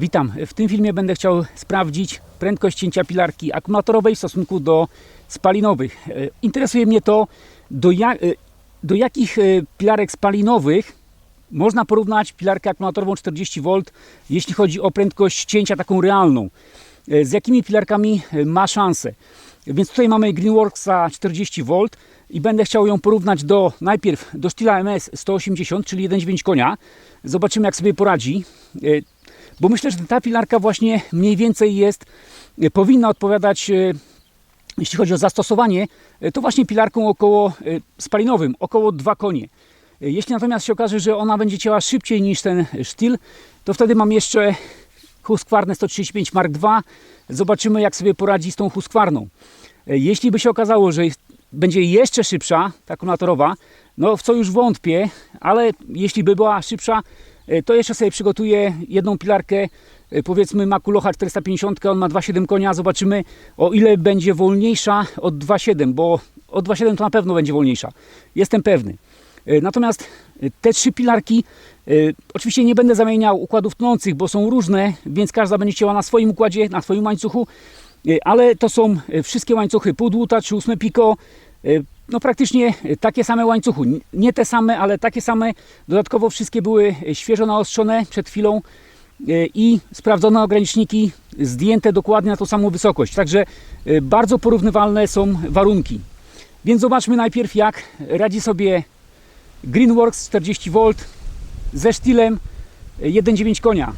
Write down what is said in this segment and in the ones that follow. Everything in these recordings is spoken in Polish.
Witam. W tym filmie będę chciał sprawdzić prędkość cięcia pilarki akumulatorowej w stosunku do spalinowych. E, Interesuje mnie to, do, ja, e, do jakich e, pilarek spalinowych można porównać pilarkę akumulatorową 40V, jeśli chodzi o prędkość cięcia taką realną. Z jakimi pilarkami ma szansę. Więc tutaj mamy Greenworksa 40V i będę chciał ją porównać do najpierw do Stila MS 180, czyli 1,9 konia. Zobaczymy jak sobie poradzi. Bo myślę, że ta pilarka właśnie mniej więcej jest, e, powinna odpowiadać, e, jeśli chodzi o zastosowanie, e, to właśnie pilarką około spalinowym, około 2 konie. Jeśli natomiast się okaże, że ona będzie działała szybciej niż ten sztyl, to wtedy mam jeszcze Husqvarnę 135 Mark II. Zobaczymy, jak sobie poradzi z tą Husqvarną. Jeśli by się okazało, że będzie jeszcze szybsza, ta akumulatorowa, no w co już wątpię, ale jeśli by była szybsza, to jeszcze sobie przygotuję jedną pilarkę, e, powiedzmy Makulocha 450, on ma 2,7 konia, zobaczymy o ile będzie wolniejsza od 2,7, bo od 2,7 to na pewno będzie wolniejsza. Jestem pewny. E, Natomiast e, te trzy pilarki, e, oczywiście nie będę zamieniał układów tnących, bo są różne, więc każda będzie chciała na swoim układzie, na swoim łańcuchu, e, ale to są e, wszystkie łańcuchy. Pół dłuta czy ósme piko, e, no praktycznie takie same łańcuchy, nie te same, ale takie same, dodatkowo wszystkie były e, świeżo naostrzone przed chwilą e, i sprawdzone ograniczniki zdjęte dokładnie na tą samą wysokość, także e, bardzo porównywalne są warunki. Więc zobaczmy najpierw jak radzi sobie Greenworks 40V ze sztylem 1,9 konia.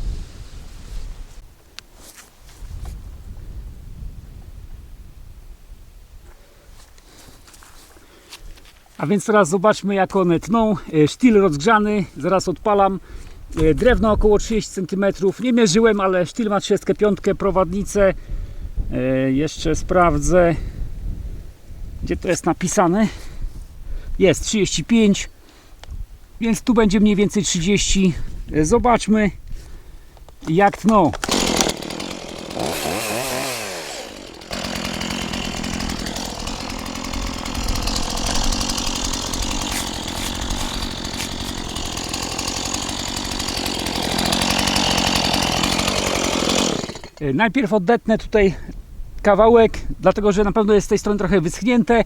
A więc teraz zobaczmy jak one tną. E, Sztyl rozgrzany, zaraz odpalam. E, Drewno około 30 cm. Nie mierzyłem, ale sztyl ma 35 prowadnicę. E, Jeszcze sprawdzę, gdzie to jest napisane. Jest 35 więc tu będzie mniej więcej 30 E, zobaczmy jak tną najpierw odetnę tutaj kawałek dlatego że na pewno jest z tej strony trochę wyschnięte.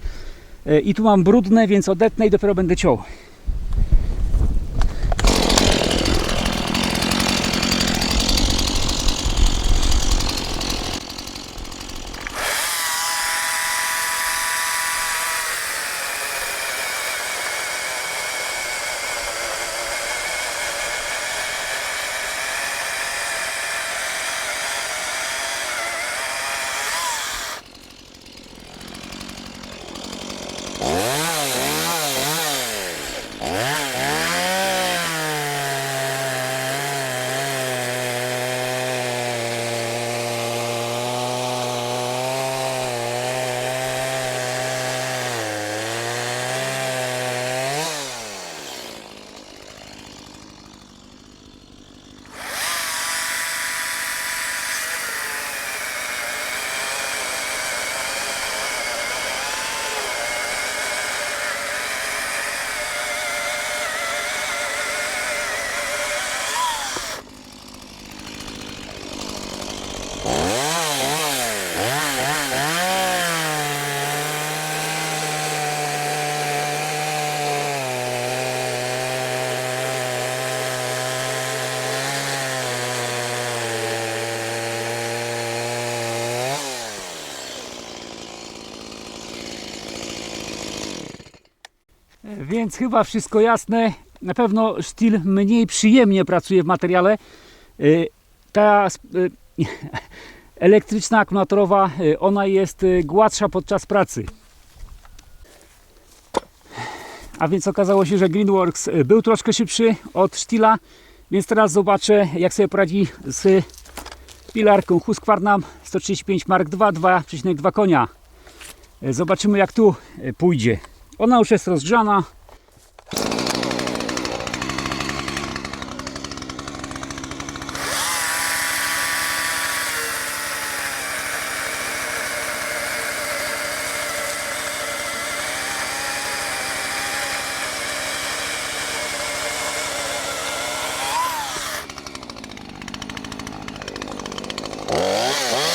E, i tu mam brudne więc odetnę i dopiero będę ciął Więc chyba wszystko jasne. Na pewno sztyl mniej przyjemnie pracuje w materiale. Y, Ta y, elektryczna akumulatorowa, y, ona jest gładsza podczas pracy. A więc okazało się, że Greenworks był troszkę szybszy od sztyla. Więc teraz zobaczę, jak sobie poradzi z pilarką Husqvarna 135 Mark II 2,2 konia. Zobaczymy, jak tu pójdzie. Ona już jest rozgrzana. Oh, oh.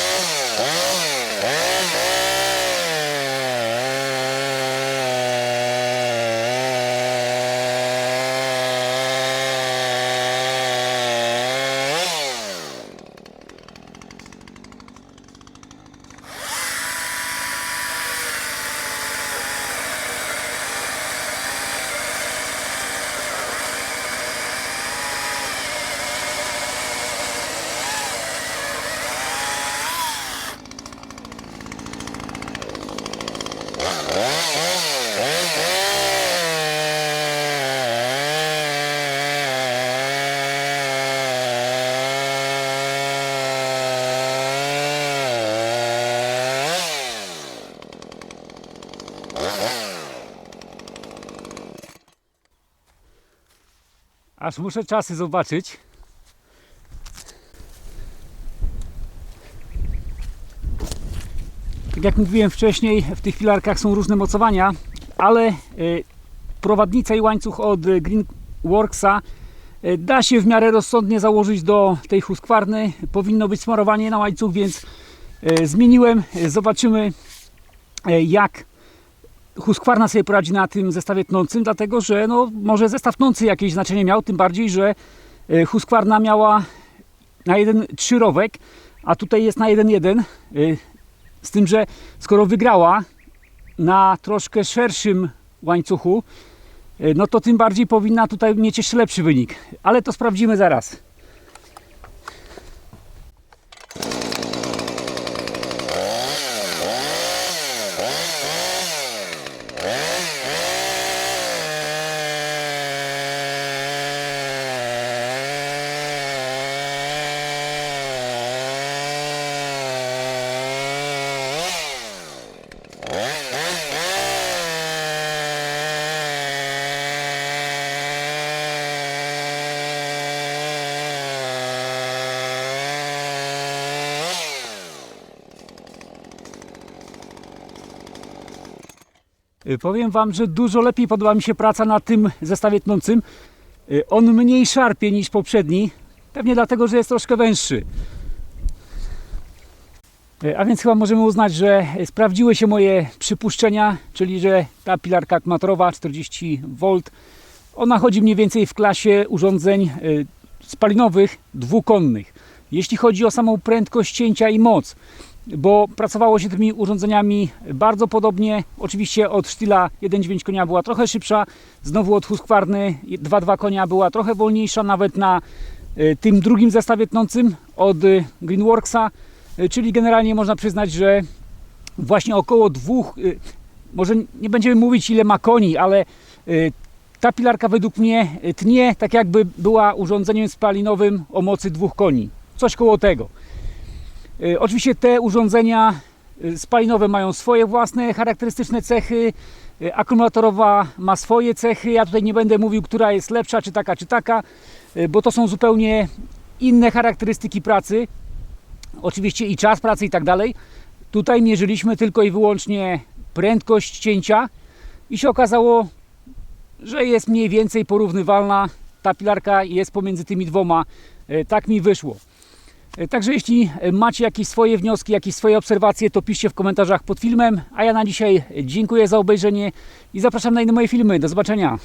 Aż muszę czasy zobaczyć. Tak jak mówiłem wcześniej, w tych filarkach są różne mocowania, ale e, prowadnica i łańcuch od e, Greenworksa e, da się w miarę rozsądnie założyć do tej huskwarny. Powinno być smarowanie na łańcuch, więc zmieniłem. Zobaczymy jak Huskwarna sobie poradzi na tym zestawie tnącym, dlatego że no, może zestaw tnący jakieś znaczenie miał, tym bardziej, że Huskwarna miała na jeden trzy rowek, a tutaj jest na jeden jeden. Z tym, że skoro wygrała na troszkę szerszym łańcuchu, e, no to tym bardziej powinna tutaj mieć jeszcze lepszy wynik. Ale to sprawdzimy zaraz. Powiem Wam, że dużo lepiej podoba mi się praca na tym zestawie tnącym. Y, On mniej szarpie niż poprzedni, pewnie dlatego, że jest troszkę węższy. Y, A więc chyba możemy uznać, że sprawdziły się moje przypuszczenia, czyli że ta pilarka akumulatorowa 40 V, ona chodzi mniej więcej w klasie urządzeń y, spalinowych dwukonnych. Jeśli chodzi o samą prędkość cięcia i moc, bo pracowało się tymi urządzeniami bardzo podobnie. Oczywiście od sztyla 1,9 konia była trochę szybsza, znowu od Husqvarny 2,2 konia była trochę wolniejsza, nawet na y, tym drugim zestawie tnącym od y, Greenworksa, Y, czyli generalnie można przyznać, że właśnie około dwóch, może nie będziemy mówić ile ma koni, ale ta pilarka według mnie tnie tak jakby była urządzeniem spalinowym o mocy dwóch koni. Coś koło tego. Y, Oczywiście te urządzenia y, spalinowe mają swoje własne charakterystyczne cechy. y, Akumulatorowa ma swoje cechy. Ja tutaj nie będę mówił, która jest lepsza, czy taka, czy taka, bo to są zupełnie inne charakterystyki pracy. Oczywiście i czas pracy i tak dalej. Tutaj mierzyliśmy tylko i wyłącznie prędkość cięcia i się okazało, że jest mniej więcej porównywalna. Ta pilarka jest pomiędzy tymi dwoma. Tak mi wyszło. E, Także jeśli macie jakieś swoje wnioski, jakieś swoje obserwacje, to piszcie w komentarzach pod filmem. A ja na dzisiaj dziękuję za obejrzenie i zapraszam na inne moje filmy. Do zobaczenia.